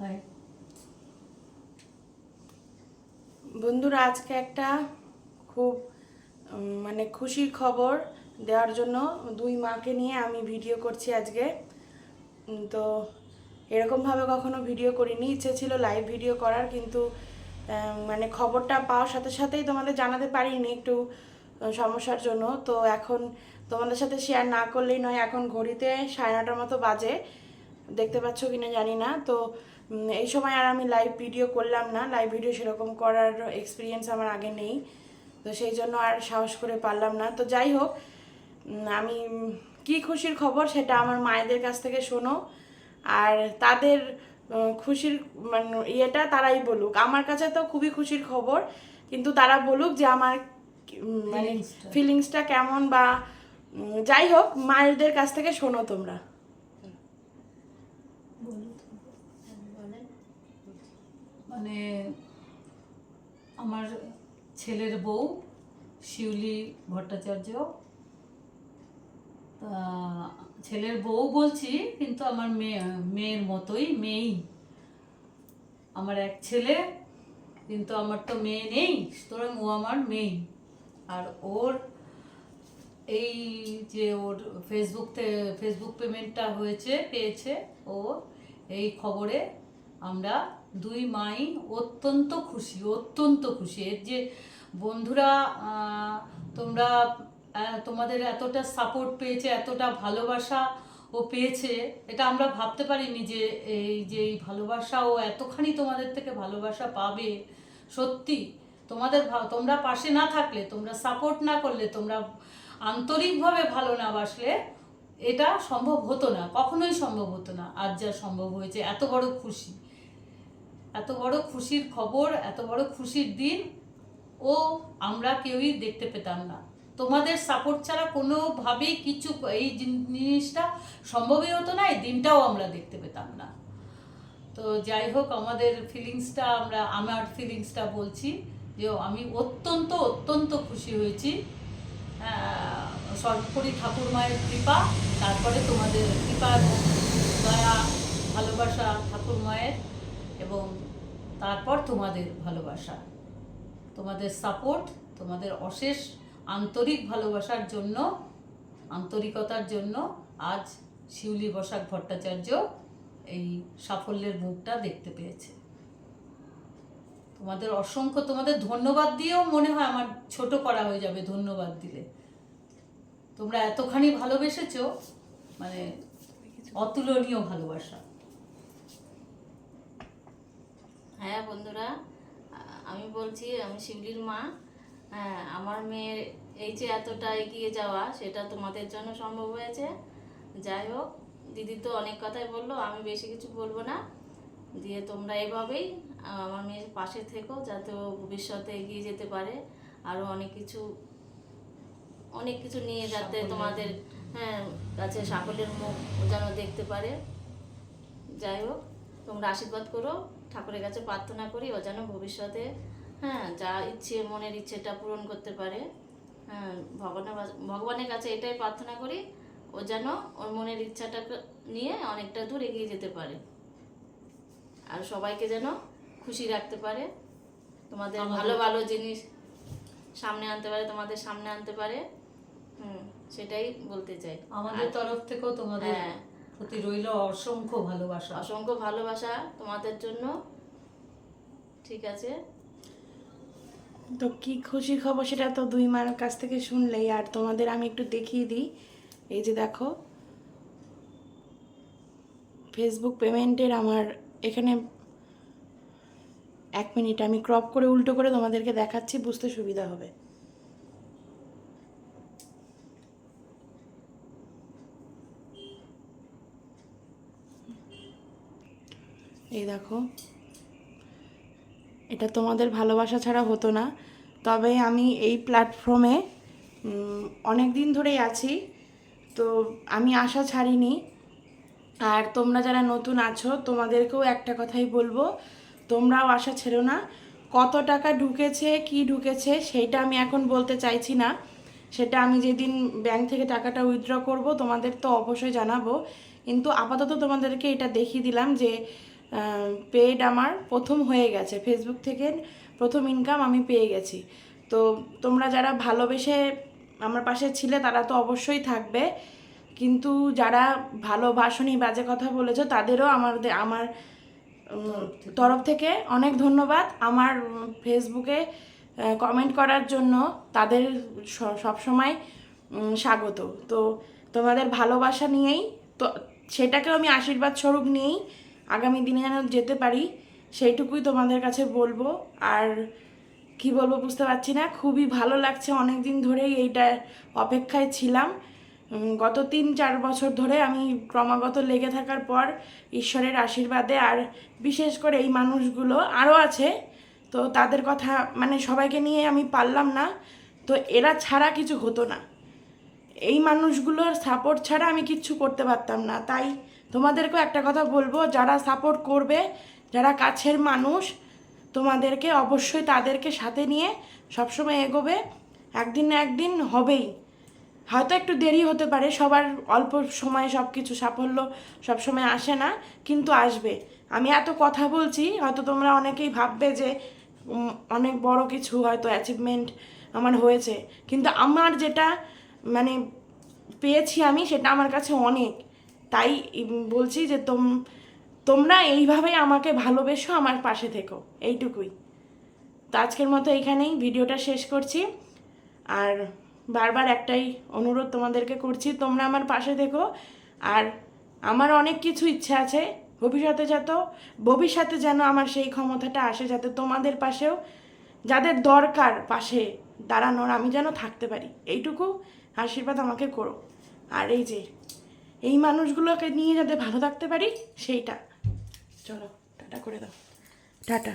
হয়। বন্ধুরা, আজকে একটা খুব মানে খুশির খবর দেওয়ার জন্য দুই মাকে নিয়ে আমি ভিডিও করছি আজকে। তো এরকমভাবে কখনো ভিডিও করিনি। ইচ্ছে ছিল লাইভ ভিডিও করার, কিন্তু মানে খবরটা পাওয়ার সাথে সাথেই তোমাদের জানাতে পারিনি একটু সমস্যার জন্য। তো এখন তোমাদের সাথে শেয়ার না করলেই নয়, এখন ঘড়িতে সাড়ে নটার মতো বাজে। দেখতে পাচ্ছ কিনা জানি না। তো এই সময় আর আমি লাইভ ভিডিও করলাম না। লাইভ ভিডিও সেরকম করার এক্সপিরিয়েন্স আমার আগে নেই। তো সেই জন্য আর সাহস করে পারলাম না। তো যাই হোক আমি কি খুশির খবর সেটা আমার মায়েদের কাছ থেকে শোনো। আর তাদের খুশির মানে ইয়েটা তারাই বলুক। আমার কাছে তো খুবই খুশির খবর কিন্তু তারা বলুক যে আমার মানে ফিলিংসটা কেমন বা যাই হোক মায়েদের কাছ থেকে শোনো তোমরা। মানে আমার ছেলের বউ, শিউলি ভট্টাচার্য। ছেলের বউ বলছি, কিন্তু আমার মেয়ে, মেয়ের মতোই, মেয়েই। আমার এক ছেলে, কিন্তু আমার তো মেয়ে নেই, সুতরাং ও আমার মেয়ে। আর ওর এই যে ওর ফেসবুক ফেসবুক পেমেন্টটা হয়েছে, পেয়েছে ও এই খবরে আমরা দুই মাই অত্যন্ত খুশি অত্যন্ত খুশি। এর যে বন্ধুরা তোমরা তোমাদের এতটা সাপোর্ট পেয়েছে, এতটা ভালোবাসা ও পেয়েছে, এটা আমরা ভাবতে পারিনি যে এই যে এই ভালোবাসা ও এতখানি তোমাদের থেকে ভালোবাসা পাবে। সত্যি, তোমাদের তোমরা পাশে না থাকলে, তোমরা সাপোর্ট না করলে, তোমরা আন্তরিকভাবে ভালো না বাসলে, এটা সম্ভব হতো না, কখনোই সম্ভব হতো না। আজ যা সম্ভব হয়েছে, এত বড় খুশি। এত বড় খুশির খবর, এত বড় খুশির দিন, ও আমরা কেউই দেখতে পেতাম না। তোমাদের সাপোর্ট ছাড়া কোনোভাবেই কিছু এই জিনিসটা সম্ভবই হতো না, এই দিনটাও আমরা দেখতে পেতাম না। তো যাই হোক, আমাদের ফিলিংসটা আমরা, আমার ফিলিংসটা বলছি যে আমি অত্যন্ত অত্যন্ত খুশি হয়েছি। সর্বোপরি ঠাকুর মায়ের কৃপা, তারপরে তোমাদের কৃপা দয়া, ভালোবাসা ঠাকুর মায়ের। এবং তারপর তোমাদের ভালোবাসা। তোমাদের সাপোর্ট তোমাদের অশেষ আন্তরিক ভালোবাসার জন্য আন্তরিকতার জন্য আজ শিউলি বসাক ভট্টাচার্য এই সাফল্যের মুখটা দেখতে পেয়েছে। তোমাদের অসংখ্য তোমাদের ধন্যবাদ দিয়েও মনে হয় আমার ছোট করা হয়ে যাবে ধন্যবাদ দিলে। তোমরা এতখানি ভালোবেসেছো মানে অতুলনীয় ভালোবাসা। হ্যাঁ বন্ধুরা আমি বলছি আমি শিউলির মা। হ্যাঁ আমার মেয়ের এই যে এতটা এগিয়ে যাওয়া সেটা তোমাদের জন্য সম্ভব হয়েছে। যাই হোক দিদি তো অনেক কথাই বলল আমি বেশি কিছু বলব না। দিয়ে তোমরা এভাবেই আমার মেয়ের পাশে থেকো যাতে ও ভবিষ্যতে এগিয়ে যেতে পারে। আরও অনেক কিছু অনেক কিছু নিয়ে যাতে তোমাদের হ্যাঁ কাছে সাফল্যের মুখ যেন দেখতে পারে। যাই হোক তোমরা আশীর্বাদ করো ঠাকুরের কাছে প্রার্থনা করি ও যেন ভবিষ্যতে হ্যাঁ যা ইচ্ছে মনের ইচ্ছেটা পূরণ করতে পারে। হ্যাঁ ভগবানের কাছে- ভগবানের কাছে এটাই প্রার্থনা করি ও যেন ওর মনের ইচ্ছাটা নিয়ে অনেকটা দূর এগিয়ে যেতে পারে। আর সবাইকে যেন খুশি রাখতে পারে। তোমাদের ভালো ভালো জিনিস সামনে আনতে পারে তোমাদের সামনে আনতে পারে। হুম সেটাই বলতে চাই। আমাদের তরফ থেকেও তোমাদের হ্যাঁ। প্রতি রইল অসংখ্য ভালোবাসা। অসংখ্য ভালোবাসা তোমাদের জন্য। ঠিক আছে। তো কি খুশি খবর সেটা তো দুই মার কাছ থেকে শুনলেই। আর তোমাদের আমি একটু দেখিয়ে দিই। এই যে দেখো ফেসবুক পেমেন্টের আমার এখানে এক মিনিট আমি ক্রপ করে উল্টো করে তোমাদেরকে দেখাচ্ছি বুঝতে সুবিধা হবে। এই দেখো। এটা তোমাদের ভালোবাসা ছাড়া হতো না। তবে আমি এই প্ল্যাটফর্মে অনেক দিন ধরেই আছি। তো আমি আশা ছাড়িনি। আর তোমরা যারা নতুন আছো, তোমাদেরকেও একটা কথাই বলব। তোমরাও আশা ছেড়ো না। কত টাকা ঢুকেছে, কি ঢুকেছে, সেইটা আমি এখন বলতে চাইছি না। সেটা আমি যেদিন ব্যাংক থেকে টাকাটা উইথড্র করব, তোমাদের তো অবশ্যই জানাব। কিন্তু আপাতত তোমাদেরকে এটা দেখিয়ে দিলাম যে পেড আমার প্রথম হয়ে গেছে। ফেসবুক থেকে প্রথম ইনকাম আমি পেয়ে গেছি। তো তোমরা যারা ভালোবেসে আমার পাশে ছিলে তারা তো অবশ্যই থাকবে। কিন্তু যারা ভালোবাসনি বাজে কথা বলেছ তাদেরও আমার আমার তরফ থেকে। অনেক ধন্যবাদ। আমার ফেসবুকে কমেন্ট করার জন্য তাদের সবসময় স্বাগত। তো তোমাদের ভালোবাসা নিয়েই তো সেটাকেও আমি আশীর্বাদ স্বরূপ নিয়েই আগামী দিনে যেন যেতে পারি, সেইটুকুই তোমাদের কাছে বলব। আর কি বলব বুঝতে পারছি না, খুবই ভালো লাগছে। অনেক দিন ধরেই এইটার অপেক্ষায় ছিলাম। গত তিন চার বছর ধরে আমি ক্রমাগত লেগে থাকার পর ঈশ্বরের আশীর্বাদে আর বিশেষ করে এই মানুষগুলো আরও আছে। তো তাদের কথা মানে সবাইকে নিয়ে আমি পারলাম না। তো এরা ছাড়া কিছু হতো না। এই মানুষগুলোর সাপোর্ট ছাড়া আমি কিচ্ছু করতে পারতাম না। তাই তোমাদেরকেও একটা কথা বলব, যারা সাপোর্ট করবে, যারা কাছের মানুষ, তোমাদেরকে অবশ্যই তাদেরকে সাথে নিয়ে সবসময় এগোবে। একদিন না একদিন হবেই। হয়তো একটু দেরি হতে পারে, সবার অল্প সময়ে সব কিছু সাফল্য সবসময় আসে না, কিন্তু আসবে। আমি এত কথা বলছি, হয়তো তোমরা অনেকেই ভাববে যে অনেক বড় কিছু হয়তো অ্যাচিভমেন্ট আমার হয়েছে। কিন্তু আমার যেটা মানে পেয়েছি আমি, সেটা আমার কাছে অনেক। তাই বলছি যে তোম, তোমরা এইভাবেই আমাকে ভালোবেসো আমার পাশে থেকো, এইটুকুই। তো আজকের মতো এইখানেই ভিডিওটা শেষ করছি। আর বারবার একটাই অনুরোধ তোমাদেরকে করছি, তোমরা আমার পাশে থেকো। আর আমার অনেক কিছু ইচ্ছা আছে, ভবিষ্যতে যাতে, ভবিষ্যতে যেন আমার সেই ক্ষমতাটা আসে যাতে তোমাদের পাশেও, যাদের দরকার পাশে দাঁড়ানোর আমি যেন থাকতে পারি। এইটুকু আশীর্বাদ আমাকে করো। আর এই যে এই মানুষগুলোকে নিয়ে যাতে ভালো থাকতে পারি সেইটা। চলো টাটা করে দাও। টাটা।